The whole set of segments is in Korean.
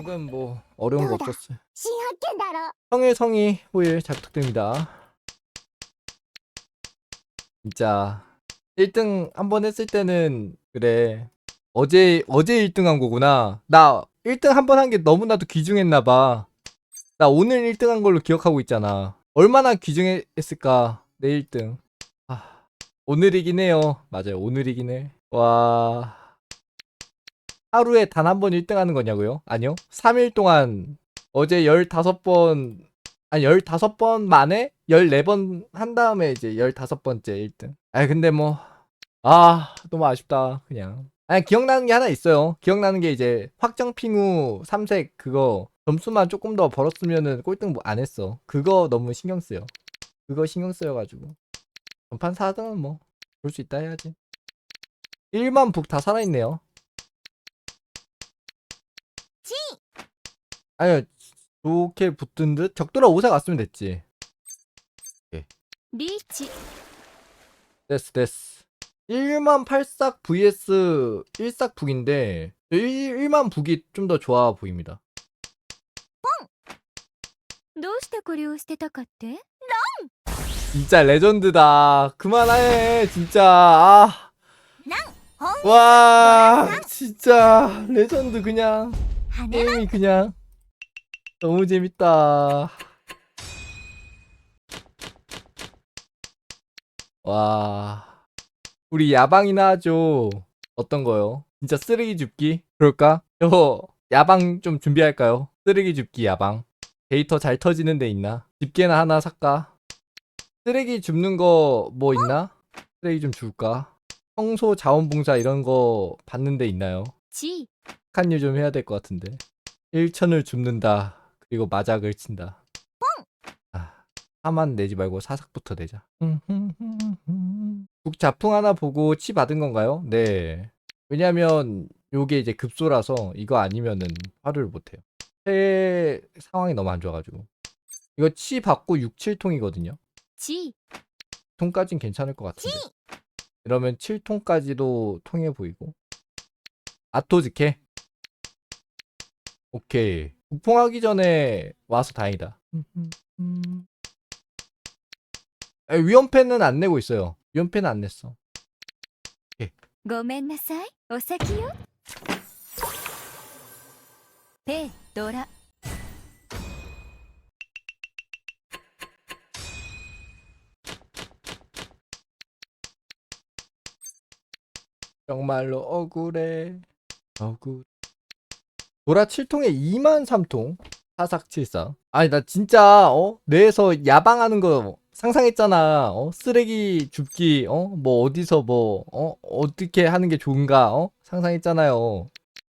이건 뭐 어려운 거 없었어요. 성의 성의 호일 잘 부탁드립니다. 진짜 1등 한 번 했을 때는 그래 어제 어제 1등 한 거구나. 나 1등 한 번 한 게 너무나도 귀중했나 봐. 나 오늘 1등 한 걸로 기억하고 있잖아. 얼마나 귀중했을까 내 1등. 아, 오늘이긴 해요. 맞아요 오늘이긴 해. 와. 하루에 단 한 번 1등 하는 거냐고요? 아니요. 3일 동안 어제 15번 아니 15번 만에 14번 한 다음에 이제 15번째 1등. 아 근데 뭐 아, 너무 아쉽다. 그냥. 아니 기억나는 게 하나 있어요. 기억나는 게 이제 확정 핑후 3색 그거 점수만 조금 더 벌었으면은 꼴등 뭐안 했어. 그거 너무 신경 쓰여. 그거 신경 쓰여 가지고. 전판 4등은 뭐 볼 수 있다 해야지. 1만 북 다 살아있네요. 아니요 좋게 붙은 듯 적도라 5색 왔으면 됐지 リーチ 됐어 됐어 1만 8싹 vs 1싹 북인데 1, 만 북이 좀 더 좋아 보입니다 どうしてこれを捨てたかって 진짜 레전드다 그만해 진짜 아. 와 진짜 레전드 그냥 羽 게임이 그냥 너무 재밌다. 와, 우리 야방이나 하죠. 어떤 거요? 진짜 쓰레기 줍기? 그럴까? 저 야방 좀 준비할까요? 쓰레기 줍기 야방. 데이터 잘 터지는 데 있나? 집게나 하나 살까? 쓰레기 줍는 거 뭐 있나? 쓰레기 좀 줄까? 청소 자원봉사 이런 거 받는 데 있나요? チ 착한 일좀 해야 될 것 같은데. 1천을 줍는다. 그리고 마작을 친다. 아, 화만 내지 말고 사삭부터 내자. 북 자풍 하나 보고 치 받은 건가요? 네. 왜냐면 요게 이제 급소라서 이거 아니면은 화를 못 해요. 해 상황이 너무 안 좋아가지고. 이거 치 받고 6, 7통이거든요. チ 통까진 괜찮을 것 같은데. 이러면 7통까지도 통해 보이고. 아토즈케. 오케이. 북풍하기 전에 와서 다행이다. 에, 위험패는 안 내고 있어요. 위험패는 안 냈어. ごめんなさいお先よペドラ 정말로 억울해. 억울. 보라 7통에 2만 3통. 사삭칠사. 아니 나 진짜 어 뇌에서 야방하는 거 상상했잖아. 어 쓰레기 줍기 어뭐 어디서 뭐 어 어떻게 하는 게 좋은가 어 상상했잖아요.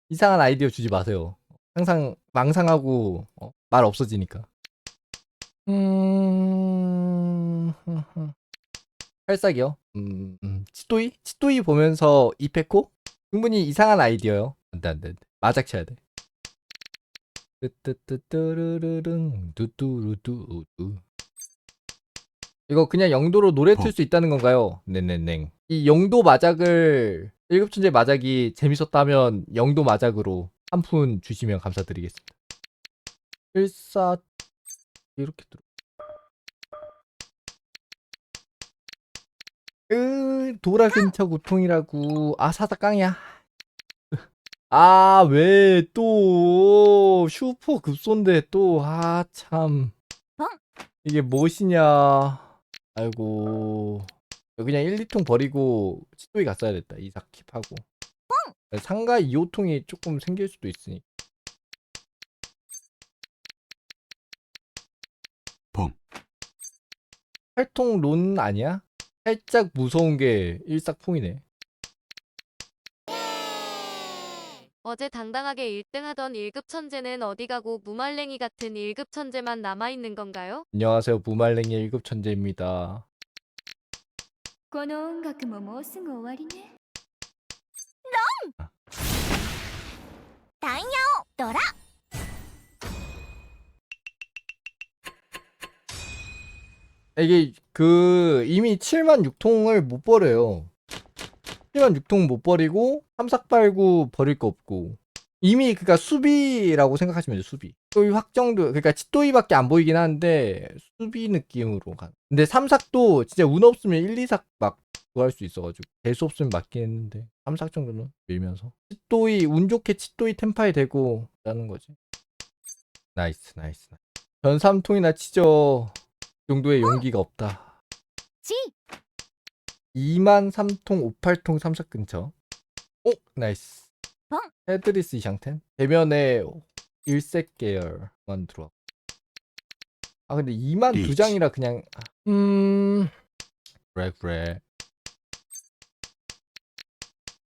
이상한 아이디어 주지 마세요. 항상 망상하고 어, 말 없어지니까. 음. 팔싹이요. 음, 음. 치토이? 치토이 보면서 이페코? 충분히 이상한 아이디어요. 안돼 안돼. 마작 쳐야 돼. 뜨뜨뜨르르릉 뚜뚜루뚜뚜 이거 그냥 영도로 노래 틀 수 있다는 건가요? 네네네. 이 영도 마작을 1급 천재 마작이 재밌었다면 영도 마작으로 한 푼 주시면 감사드리겠습니다. 14 이렇게 들어. 으, 도라 근처 고통이라고. 아, 사사깡이야. 아, 왜 또 슈퍼 급소인데 또 아, 참. 뻥. 이게 무엇이냐. 아이고. 그냥 1, 2통 버리고 치도이 갔어야 됐다. 이삭 킵하고. 상가 2호통이 조금 생길 수도 있으니. 뻥. 8통 론 아니야? 살짝 무서운 게 일삭풍이네. 어제 당당하게 1등하던 1급 천재는 어디 가고 무말랭이 같은 1급 천재만 남아있는 건가요? 안녕하세요. 무말랭이 1급 천재입니다. この音楽ももうすぐ終わりねロンダイヤオドラ 이게 그 이미 7만 6통을 못 버려요. 7만 6통 못 버리고 삼삭발구 버릴 거 없고. 이미 그니까 수비라고 생각하시면 돼요 수비. 또이 확정도 그러니까 치또이밖에 안 보이긴 하는데 수비 느낌으로 가 근데 3삭도 진짜 운 없으면 1, 2삭 막 그거 할수 있어가지고 대수 없으면 맞긴 했는데 3삭 정도는 밀면서. 치또이 운 좋게 치또이 템파이 되고 라는 거지. 나이스 나이스 전 3통이나 치죠. 그 정도의 용기가 없다. ち 2만 3통 58통 3삭 근처. 오 나이스. 뻥. 헤드리스 이샹텐. 대면에 일색 계열만 들어와 아 근데 2만 두 리치. 장이라 그냥 음. 그래 그래.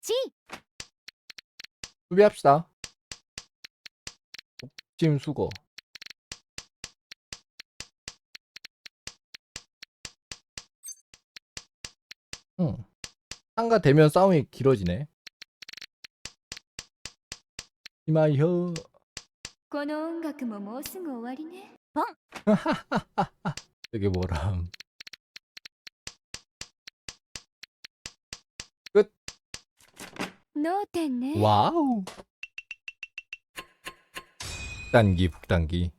ち 수비합시다. 옥짐 수거 상가 대면 싸움이 길어지네 이마이허 この音楽ももうすぐ終わりね 되게 뭐람 脳天ね 와우 북단기 북단기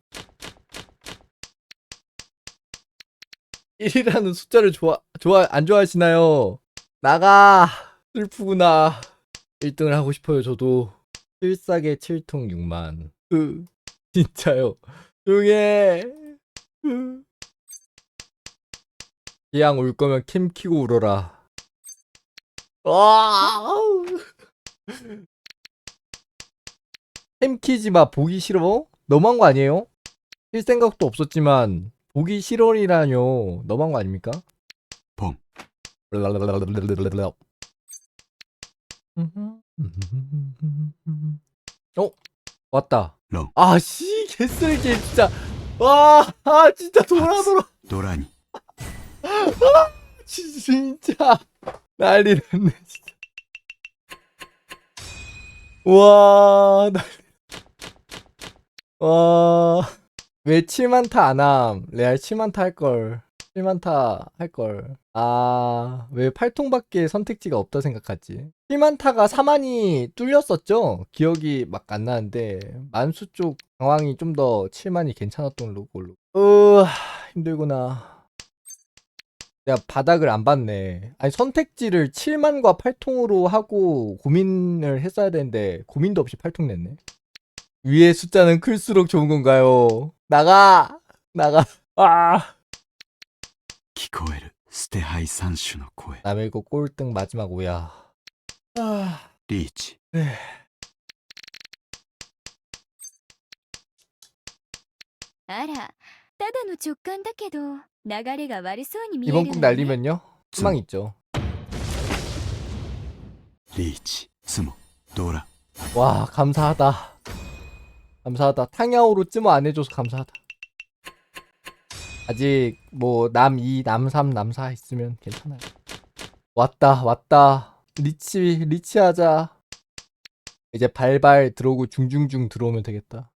1이라는 숫자를 좋아 좋아 안 좋아하시나요? 나가. 슬프구나. 1등을 하고 싶어요 저도. 필싸게 7통 6만. 으 진짜요? 조용해. 으. 기왕 울 거면 캠 키고 울어라. 와 햄키지 마 보기 싫어? 너무한 거 아니에요? 할 생각도 없었지만 보기 싫어리라뇨. 너무한 거 아닙니까? 어? 왔다. No. 아, 씨, 개쓰레기, 진짜. 와, 아, 진짜 돌아, 돌아. 노라니. 아, 진짜. 난리 났네, 진짜. 와, 난리. 와. 왜 7만타 안 함? 레알 7만타 할걸. 7만타 할걸 아 왜 8통밖에 선택지가 없다 생각하지 7만타가 4만이 뚫렸었죠 기억이 막 안 나는데 만수 쪽 상황이 좀 더 7만이 괜찮았던 걸로 으 힘들구나 내가 바닥을 안 봤네. 아니 선택지를 7만과 8통으로 하고 고민을 했어야 되는데 고민도 없이 8통 냈네. 위의 숫자는 클수록 좋은 건가요? 나가! 나가! 아! 聞こえる捨て牌三種の声 남의 거 꼴등 마지막 오야. 아, リーチ 네. あらただの直感だけど流れが悪そうに見える 이번 국 わね 날리면요? 희망 있죠. リーチツモドラ 와, 감사하다. 감사하다. 탕야오로 찜어 안 해줘서 감사하다. 아직 뭐 남 2, 남 3, 남 4 있으면 괜찮아요. 왔다, 왔다. 리치, 리치 하자. 이제 발발 들어오고 중중중 들어오면 되겠다.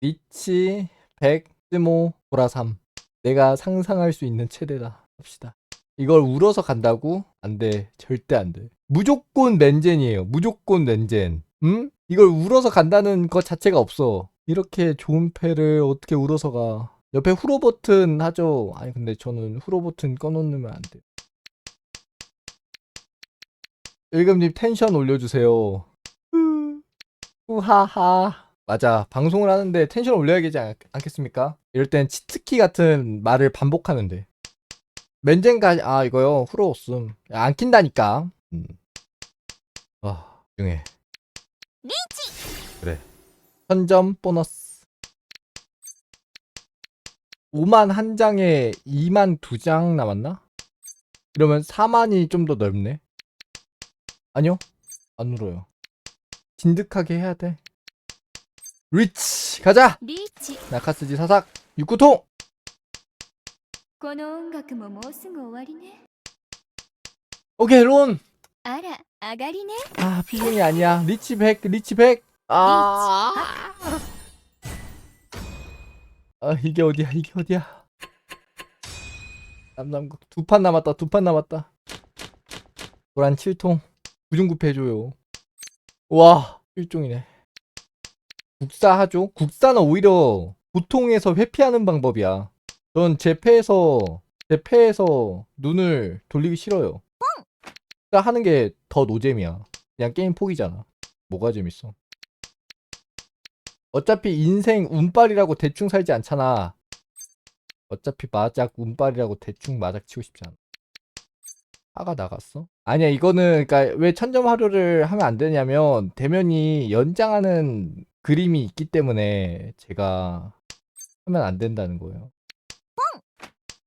리치, 100, 찜오, 보라 3. 내가 상상할 수 있는 최대다. 합시다. 이걸 울어서 간다고? 안 돼. 절대 안 돼. 무조건 맨젠이에요. 무조건 맨젠. 응? 이걸 울어서 간다는 것 자체가 없어. 이렇게 좋은 패를 어떻게 울어서 가. 옆에 후로 버튼 하죠. 아니, 근데 저는 후로 버튼 꺼놓으면 안 돼요. 일금님 텐션 올려주세요. 으, 우하하. 맞아. 방송을 하는데 텐션 올려야 되지 않, 않겠습니까? 이럴 땐 치트키 같은 말을 반복하면 돼. 맨젠가, 아, 이거요. 후로. 야, 안 킨다니까. 음. 아, 중에. 그래. 선점 보너스. 5만 한 장에 2만 두 장 남았나? 이러면 4만이 좀 더 넓네. 아니요. 안 울어요. 진득하게 해야 돼. 리치! 가자! リーチ 나카스지 사삭 6구통! この音楽ももうすぐ終わりね 오케이, 론! あら上がりね 아, 피중이 아니야. 리치 100, 리치 100. 아. 아, 이게 어디야, 이게 어디야. 남남국 두 판 남았다, 두 판 남았다. 도란 7통. 구중구패 해줘요. 와, 일종이네. 국사하죠? 국사는 오히려 고통에서 회피하는 방법이야. 전 제 패에서 제 패에서 눈을 돌리기 싫어요. 국사 하는 게 더 노잼이야. 그냥 게임 포기잖아. 뭐가 재밌어? 어차피 인생 운빨이라고 대충 살지 않잖아. 어차피 마작 운빨이라고 대충 마작 치고 싶지 않아. 화가 나갔어? 아니야 이거는 그러니까 왜 천점 하루를 하면 안 되냐면 대면이 연장하는 그림이 있기 때문에 제가 하면 안 된다는 거예요.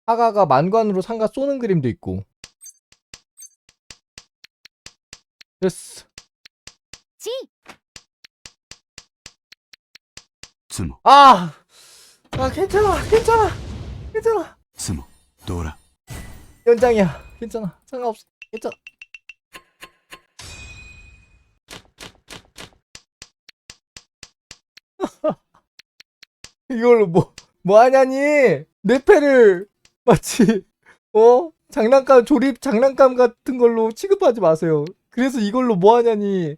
사과가 만관으로 상가 쏘는 그림도 있고. 됐어. ち 스무 아! 아 괜찮아 괜찮아 괜찮아 스무 돌아 연장이야 괜찮아 상관없어 괜찮아 이걸 뭐, 뭐 하냐니? 내 패를 마치, 어? 장난감, 조립 장난감 같은 걸로 취급하지 마세요. 그래서 이걸로 뭐 하냐니?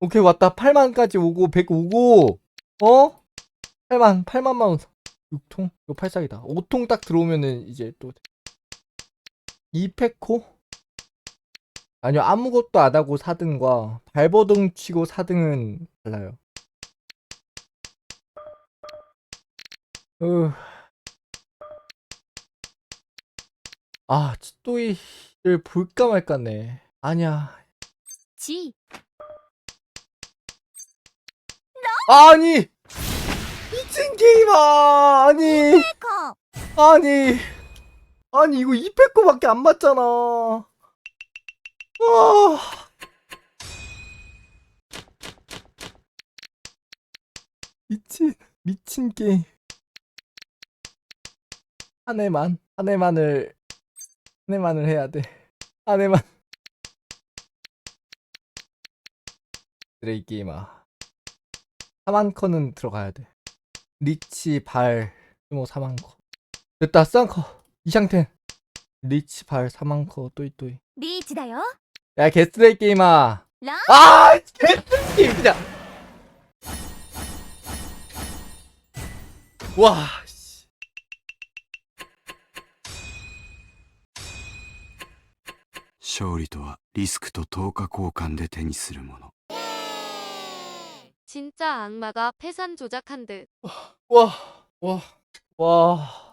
오케이, 왔다. 8만까지 오고, 100 오고, 어? 8만, 8만만 원. 6통? 이거 팔싹이다. 5통 딱 들어오면은 이제 또 2패코? 아니요 아무것도 안 하고 4등과 발버둥 치고 4등은 달라요. 으... 아 찌또이를 볼까 말까네. 아니야. ち 아니 미친 게임아 아니 か 아니, 아니 이거 200거밖에 안 맞잖아. 아. 미친, 미친 게임. 한 해만, 한 해만을, 한 해만을 해야 돼. 한 해만. 드레이 게임아. 4만 커는 들어가야 돼. 리치, 발, 뭐 4만 커. 됐다 쌍커 이상텐 리치 발 3만커 또이또이 リーチだよ 야 개쓰레기 게임아 라? 아 개쓰레기 게임 그냥 와 씨. 勝利とはリスクと等価交換で手にするもの 진짜 악마가 패산 조작한 듯. 와, 와, 와.